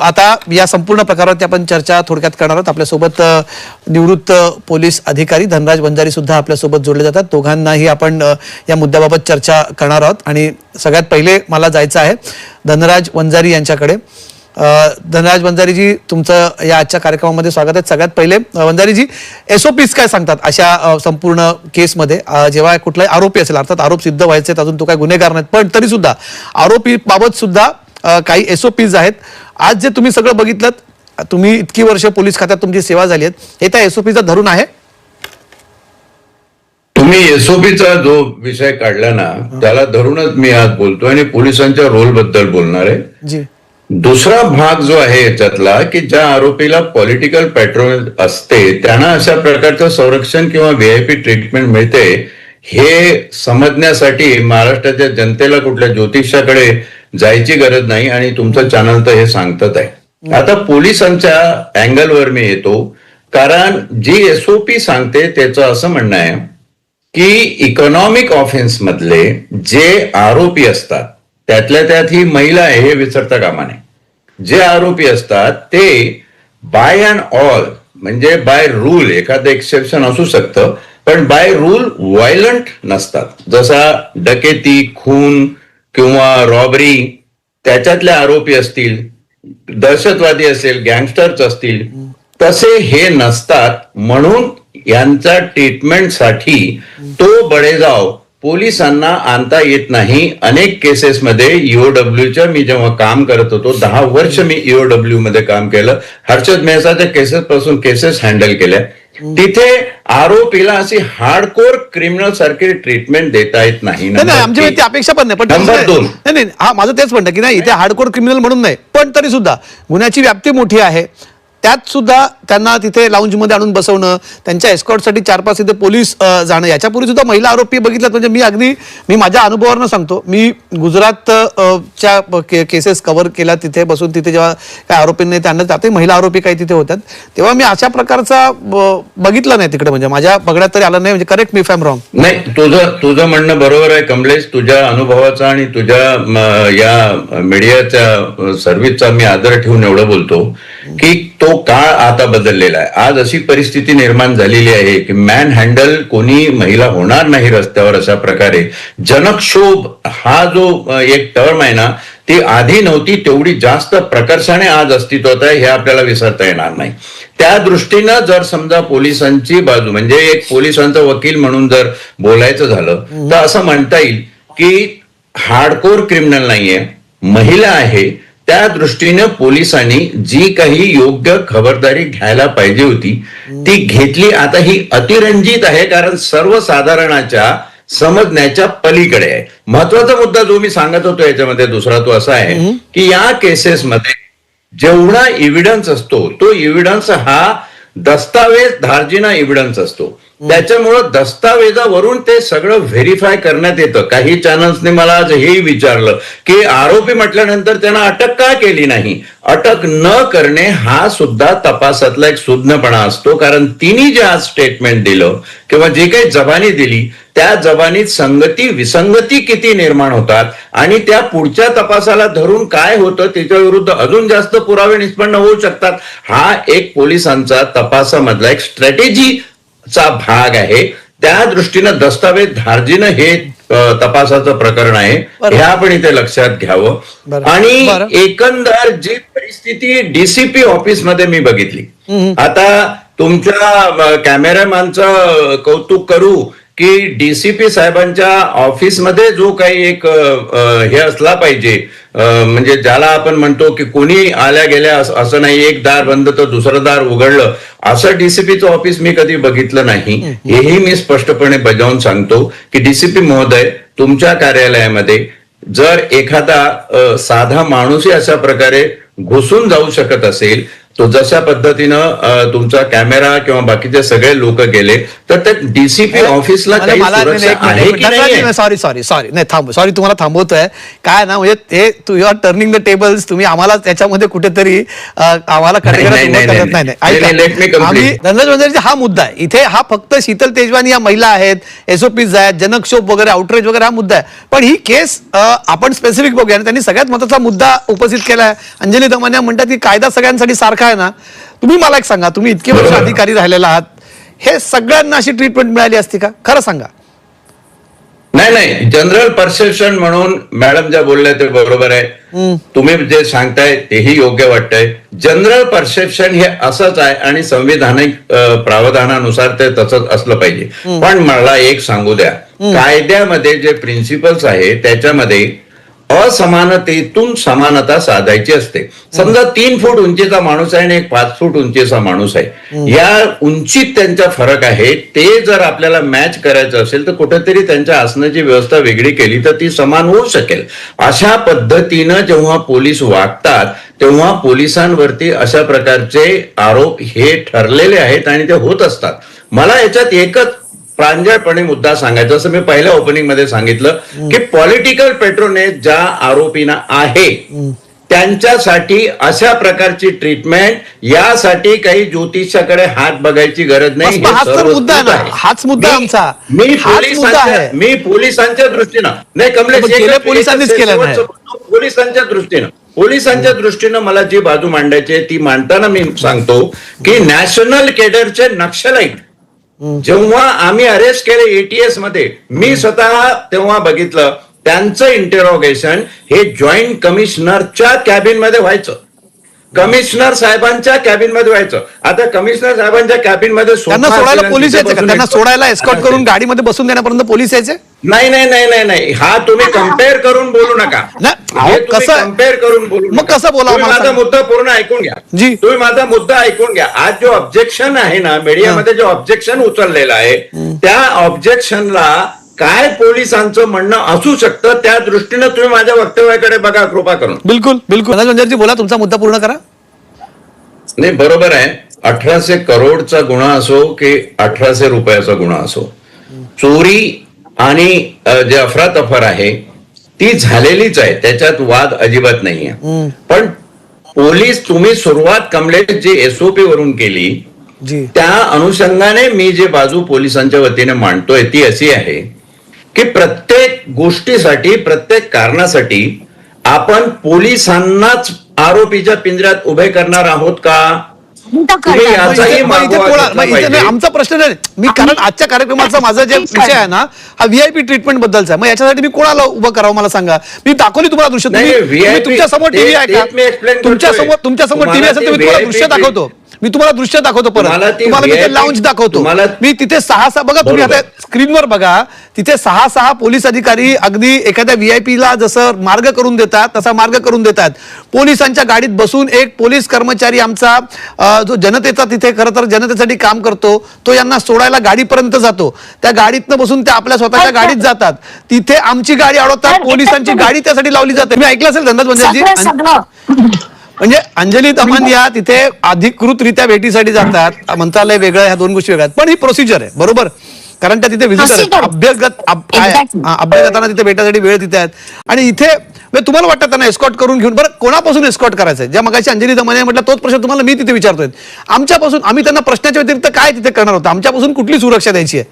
आता या संपूर्ण प्रकारावरती आपण चर्चा थोडक्यात करणार आहोत. आपल्यासोबत निवृत्त पोलीस अधिकारी धनराज बंजारी सुद्धा आपल्यासोबत जोडले जातात. दोघांनाही आपण या मुद्द्याबाबत चर्चा करणार आहोत. आणि सगळ्यात पहिले मला जायचं आहे धनराज वंजारी यांच्याकडे. धनराज वंजारीजी तुमचं या आजच्या कार्यक्रमामध्ये स्वागत आहे. सगळ्यात पहिले अ, वंजारीजी एसओपीस काय सांगतात अशा संपूर्ण केसमध्ये? जेव्हा कुठलाही आरोपी असेल अर्थात आरोप सिद्ध व्हायचे अजून तो काय गुन्हेगार नाहीत पण तरी सुद्धा आरोपी बाबत सुद्धा काही एसओपीज आहेत. आज जे तुम्ही सगळं बघितलं तुम्ही इतकी वर्ष पोलीस खात्यात तुमची सेवा झाली आहे हे त्या एसओपीचा धरून आहे? तुम्ही एसओपीचा जो विषय काढला ना त्याला धरूनच मी आज बोलतो आणि पोलिसांच्या रोलबद्दल बोलणार आहे. जी. दुसरा भाग जो आहे याच्यातला की ज्या आरोपीला पॉलिटिकल पेट्रोल असते त्यांना अशा प्रकारचं संरक्षण किंवा व्हीआयपी ट्रीटमेंट मिळते हे समजण्यासाठी महाराष्ट्राच्या जनतेला कुठल्या ज्योतिषाकडे जायची गरज नाही आणि तुमचं चॅनल तर हे सांगतच आहे. आता पोलिसांच्या अँगलवर मी येतो कारण जी एसओपी सांगते त्याचं असं म्हणणं आहे की इकॉनॉमिक ऑफेन्स मधले जे आरोपी असतात त्यातल्या त्यात ही महिला आहे हे विसरता कामा नये. जे आरोपी असतात ते बाय अँड ऑल म्हणजे बाय रूल एखादं एक्सेप्शन असू शकतं पण बाय रूल व्हायलंट नसतात. जसा डकेती खून किंवा रॉबरी त्याच्यातले आरोपी असतील दहशतवादी असेल गँगस्टर्स असतील तसे हे नसतात. म्हणून यांचा ट्रीटमेंटसाठी तो बडेजाव पोलिसांना आणता येत नाही. अनेक केसेसमध्ये ईओडब्ल्यूच्या मी जेव्हा काम करत होतो दहा वर्ष मी ईओडब्ल्यू मध्ये काम केलं. हर्षद मेहसाच्या केसेस पासून केसेस हँडल केल्या. तिथे आरोपीला अशी हार्डकोर क्रिमिनल सारखी ट्रीटमेंट देता येत नाही. नाही नाही आमची ती अपेक्षा पण नाही पण नंबर दोन. नाही नाही हा माझं तेच म्हणणं की नाही इथे हार्डकोर क्रिमिनल म्हणून नाही पण तरी सुद्धा गुन्ह्याची व्याप्ती मोठी आहे. त्यात सुद्धा त्यांना तिथे लाऊंजमध्ये आणून बसवणं त्यांच्या एस्कॉटसाठी चार पाच तिथे पोलीस जाणं याच्यापूर्वी सुद्धा महिला आरोपी बघितल्यात. म्हणजे मी अगदी मी माझ्या अनुभवावरनं सांगतो. मी गुजरात च्या के- केसेस कव्हर केल्या तिथे बसून तिथे जेव्हा काही आरोपींनी त्यांना त्यातही महिला आरोपी काही तिथे होत्यात. तेव्हा मी अशा प्रकारचा बघितला नाही तिकडे. म्हणजे माझ्या बघण्यात तरी आलं नाही. म्हणजे करेक्ट मी फॅम रॉंग नाही तुझं तुझं म्हणणं बरोबर आहे कमलेश. तुझ्या अनुभवाचा आणि तुझ्या या मीडियाच्या सर्व्हिसचा मी आदर ठेवून एवढं बोलतो की तो काळ आता बदललेला आहे. आज अशी परिस्थिती निर्माण झालेली आहे की मॅन हँडल कोणी महिला होणार नाही रस्त्यावर अशा प्रकारे. जनक्षोभ हा जो एक टर्म आहे ना ती आधी नव्हती तेवढी जास्त प्रकर्षाने आज अस्तित्वात आहे हे आपल्याला विसरता येणार नाही. त्या दृष्टीनं जर समजा पोलिसांची बाजू म्हणजे एक पोलिसांचा वकील म्हणून जर बोलायचं झालं तर असं म्हणता येईल की हार्डकोर क्रिमिनल नाहीये महिला आहे त्या दृष्टीनं पोलिसांनी जी काही योग्य खबरदारी घ्यायला पाहिजे होती ती घेतली. आता ही अतिरंजित आहे कारण सर्वसाधारणाच्या समजण्याच्या पलीकडे आहे. महत्त्वाचा मुद्दा जो मी सांगत होतो याच्यामध्ये दुसरा तो असा आहे की या केसेसमध्ये जेवढा एव्हिडन्स असतो तो एव्हिडन्स हा दस्तावेज धार्जिना एव्हिडन्स असतो. त्याच्यामुळं दस्तावेजावरून ते सगळं व्हेरीफाय करण्यात येतं. काही चॅनल्सने मला आज हेही विचारलं की आरोपी म्हटल्यानंतर त्यांना अटक का केली नाही? अटक न करणे हा सुद्धा तपासातला एक सुज्ञपणा असतो. कारण तिने जे आज स्टेटमेंट दिलं किंवा जे काही जबानी दिली त्या जबानीत संगती विसंगती किती निर्माण होतात आणि त्या पुढच्या तपासाला धरून काय होतं त्याच्या विरुद्ध अजून जास्त पुरावे निष्पन्न होऊ शकतात हा एक पोलिसांचा तपासामधला एक स्ट्रॅटेजी स्ट्रॅटेजीचा भाग आहे त्या दृष्टीनं दस्तावेज धार्जिनं हे तपासाचं प्रकरण आहे. हे आपण इथे लक्षात घ्यावं. आणि. एकंदर जी परिस्थिती डीसीपी ऑफिसमध्ये मी बघितली आता तुमच्या कॅमेरामॅनचं कौतुक करू की डीसीपी साहेबांच्या ऑफिसमध्ये जो काही एक हे असला पाहिजे म्हणजे ज्याला आपण म्हणतो की कोणी आल्या गेल्या अस- नाही एक दार बंद तर दुसरं दार उघडलं असं डीसीपीचं ऑफिस मी कधी बघितलं नाही. हेही मी स्पष्टपणे बजावून सांगतो की डीसीपी महोदय तुमच्या कार्यालयामध्ये जर एखादा साधा माणूसही अशा प्रकारे घुसून जाऊ शकत असेल तो जशा पद्धतीनं तुमचा कॅमेरा किंवा बाकीचे सगळे लोक गेले तर त्या डीसीपी ऑफिसला सॉरी सॉरी सॉरी नाही थांब सॉरी तुम्हाला थांबवतोय. काय ना म्हणजे ते तू युआर टर्निंग द टेबल्स तुम्ही आम्हाला त्याच्यामध्ये कुठेतरी आम्हाला मंदिरचा हा मुद्दा आहे. इथे हा फक्त शीतल तेजवानी या महिला आहेत एसओपीज आहेत जनक्षोभ वगैरे आउटरेज वगैरे हा मुद्दा आहे. पण ही केस आपण स्पेसिफिक बघूया. आणि त्यांनी सगळ्यात महत्त्वाचा मुद्दा उपस्थित केला आहे. अंजली दमानिया म्हणतात की कायदा सगळ्यांसाठी सारखा आहे ना? तुम्ही मला एक सांगा तुम्ही इतके वर्ष. अधिकारी राहिलेला आहात हे सगळ्यांना अशी ट्रीटमेंट मिळाली असती का? खरं सांगा. नाही नाही. जनरल परसेप्शन म्हणून मॅडम ज्या बोलल्या ते बरोबर आहे. तुम्ही जे सांगताय तेही योग्य वाटतंय. जनरल परसेप्शन हे असंच आहे आणि संविधानिक प्रावधानानुसार ते तसंच असलं पाहिजे. पण मला एक सांगू द्या. कायद्यामध्ये जे प्रिन्सिपल्स आहे त्याच्यामध्ये असमानतेतून समानता साधायची असते. समजा तीन फूट उंचीचा माणूस आहे आणि एक पाच फूट उंचीचा माणूस आहे. या उंचीत त्यांचा फरक आहे. ते जर आपल्याला मॅच करायचं असेल तर कुठेतरी त्यांच्या आसनाची व्यवस्था वेगळी केली तर ती समान होऊ शकेल. अशा पद्धतीनं जेव्हा पोलीस वागतात तेव्हा पोलिसांवरती अशा प्रकारचे आरोप हे ठरलेले आहेत आणि ते होत असतात. मला याच्यात एकच प्रांजळपणे मुद्दा सांगायचा. असं मी पहिल्या ओपनिंगमध्ये सांगितलं की पॉलिटिकल पेट्रोनेज ज्या आरोपींना आहे त्यांच्यासाठी अशा प्रकारची ट्रीटमेंट यासाठी काही ज्योतिषाकडे हात बघायची गरज नाही. हाच मुद्दा आमचा. मी पोलिसांच्या. मी पोलिसांच्या दृष्टीनं नाही कमलेश पोलिसांनीच केलं. पोलिसांच्या दृष्टीनं. पोलिसांच्या दृष्टीनं मला जी बाजू मांडायची ती मांडताना मी सांगतो की नॅशनल केडरचे नक्षलाईट जेव्हा आम्ही अरेस्ट केले एटीएसमध्ये मी स्वतः तेव्हा बघितलं त्यांचं इंटेरोगेशन हे जॉईंट कमिशनरच्या कॅबिनमध्ये व्हायचं. कमिशनर साहेबांच्या कॅबिनमध्ये व्हायचं. आता कमिशनर साहेबांच्या कॅबिनमध्ये त्यांना सोडायला पोलीस यायचे का? त्यांना सोडायला एस्कॉट करून गाडीमध्ये बसून देण्यापर्यंत पोलीस यायचे? नाही नाही नाही नाही नाही. हा तुम्ही कंपेअर करून बोलू नका. कसं- कंपेअर करून बोलू मग. कसं मला माझा. मुद्दा पूर्ण ऐकून घ्या. जी. तुम्ही माझा मुद्दा ऐकून घ्या. आज जो ऑब्जेक्शन आहे ना मीडियामध्ये जो ऑब्जेक्शन उचललेलं आहे त्या ऑब्जेक्शनला काय पोलिसांचं म्हणणं असू शकतं त्या दृष्टीनं तुम्ही माझ्या वक्तव्याकडे बघा कृपा करून. बिलकुल बिलकुल. बोला तुमचा मुद्दा पूर्ण करा. नाही बरोबर आहे. अठराशे करोडचा गुन्हा असो की अठराशे रुपयाचा गुन्हा असो. चोरी आणि जे अफरातफर आहे ती झालेलीच आहे. त्याच्यात वाद अजिबात नाहीये पण पोलीस तुम्ही सुरुवात कमलेश जी एसओपी वरून केली जी. त्या अनुषंगाने मी जे बाजू पोलिसांच्या वतीने मांडतोय ती अशी आहे की प्रत्येक गोष्टीसाठी प्रत्येक कारणासाठी आपण पोलिसांनाच आरोपीच्या पिंजऱ्यात उभे करणार आहोत का. आमचा प्रश्न नाही. मी कारण आजच्या कार्यक्रमाचा माझा जे विषय आहे ना हा व्हीआयपी ट्रीटमेंट बद्दलचा आहे. मग याच्यासाठी मी कोणाला उभं करावं मला सांगा? मी दाखवली तुम्हाला दृश्य. तुमच्यासमोर टीव्ही आहे का तुमच्या. समोर तुमच्यासमोर टीव्ही असेल तर मी तुम्हाला दृश्य दाखवतो. मी तुम्हाला दृश्य दाखवतो परत. ती तुम्हाला मी ते लाऊंज दाखवतो. मी तिथे सहा सहा बघा तुम्ही. आता स्क्रीनवर बघा. तिथे सहा सहा पोलीस अधिकारी अगदी एखाद्या व्हीआयपीला जसं मार्ग करून देतात तसा मार्ग करून देतात. पोलिसांच्या गाडीत बसून एक पोलीस कर्मचारी आमचा जो जनतेचा तिथे खरं तर जनतेसाठी काम करतो तो यांना सोडायला गाडीपर्यंत जातो. त्या गाडीतनं बसून ते आपल्या स्वतःच्या. गाडीत जातात. तिथे आमची गाडी अडवतात पोलिसांची गाडी त्यासाठी लावली जाते. मी ऐकलं असेल धनराज सगळं म्हणजे अंजली दमन या तिथे अधिकृतरित्या भेटीसाठी जातात. मंत्रालय वेगळं ह्या दोन गोष्टी वेगळ्या आहेत. पण ही प्रोसिजर आहे. बरोबर? कारण त्या तिथे विजिटर Procedure. अभ्यासगत अभ- काय- Exactly. हा, अभ्यागतांना तिथे भेटायसाठी वेळ तिथे आहेत. आणि इथे म्हणजे तुम्हाला वाटतं त्यांना एस्कॉट करून घेऊन बरं कोणापासून एस्कॉट करायचं आहे? ज्या मगाशी अंजली दमन म्हटलं तोच प्रश्न तुम्हाला मी तिथे विचारतोय. आमच्यापासून आम्ही त्यांना प्रश्नाच्या व्यतिरिक्त काय तिथे करणार होतो आमच्यापासून कुठली सुरक्षा द्यायची आहे?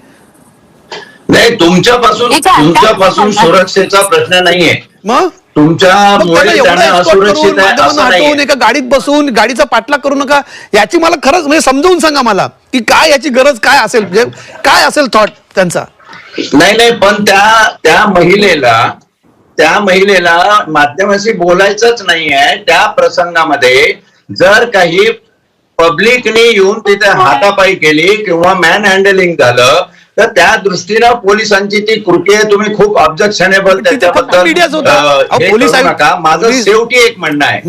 नाही तुमच्यापासून एक तुमच्यापासून सुरक्षेचा प्रश्न नाहीये. मग? एका गाडीत बसून गाडीचा पाठलाग करू नका याची मला खरंच म्हणजे समजावून सांगा मला की काय याची गरज काय असेल म्हणजे काय असेल थॉट त्यांचा? नाही नाही पण त्या त्या महिलेला त्या महिलेला माध्यमाशी बोलायचंच नाहीये. त्या प्रसंगामध्ये जर काही पब्लिकने येऊन तिथे हातापाई केली किंवा मॅन हँडलिंग झालं तर त्या दृष्टीनं पोलिसांची ती कृती आहे तुम्ही खूप ऑब्जेक्शनेबल आयुक्त- नका माझं शेवटी एक म्हणणं आहे.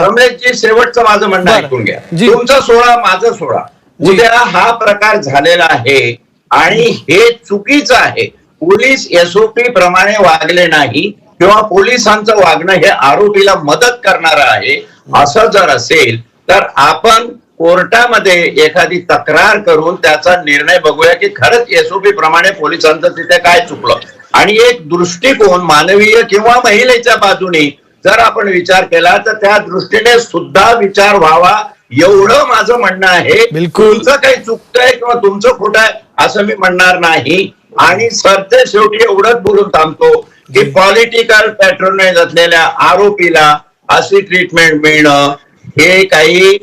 कमलेशजी शेवटचं माझं म्हणणं. ऐकून घ्या. तुमचं सोळा माझं सोळा. उद्या हा प्रकार झालेला आहे आणि हे चुकीचं आहे पोलीस एसओपी प्रमाणे वागले नाही किंवा पोलिसांचं वागणं हे आरोपीला मदत करणार आहे असं जर असेल तर आपण कोर्टामध्ये एखादी तक्रार करून त्याचा निर्णय बघूया की खरंच एसओपी प्रमाणे पोलिसांचं तिथे काय चुकलं. आणि एक दृष्टिकोन मानवीय किंवा महिलेच्या बाजूने जर आपण विचार केला तर त्या दृष्टीने सुद्धा विचार व्हावा. एवढं माझं म्हणणं आहे. बिलकुल. तुमचं काही चुकतंय किंवा तुमचं खोटं आहे असं मी म्हणणार नाही. आणि सरते शेवटी एवढंच बोलून थांबतो की पॉलिटिकल पॅट्रोनाइज असलेल्या आरोपीला अशी ट्रीटमेंट मिळणं हे काही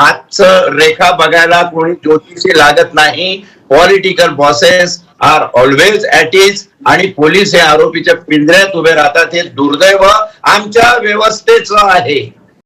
हातच रेखा बघायला कोणी ज्योतिषी लागत नाही. Political bosses are always at ease आणि पोलीस हे आरोपीच्या पिंजऱ्यात उभे राहतात. हे दुर्दैव आमच्या व्यवस्थेचं आहे.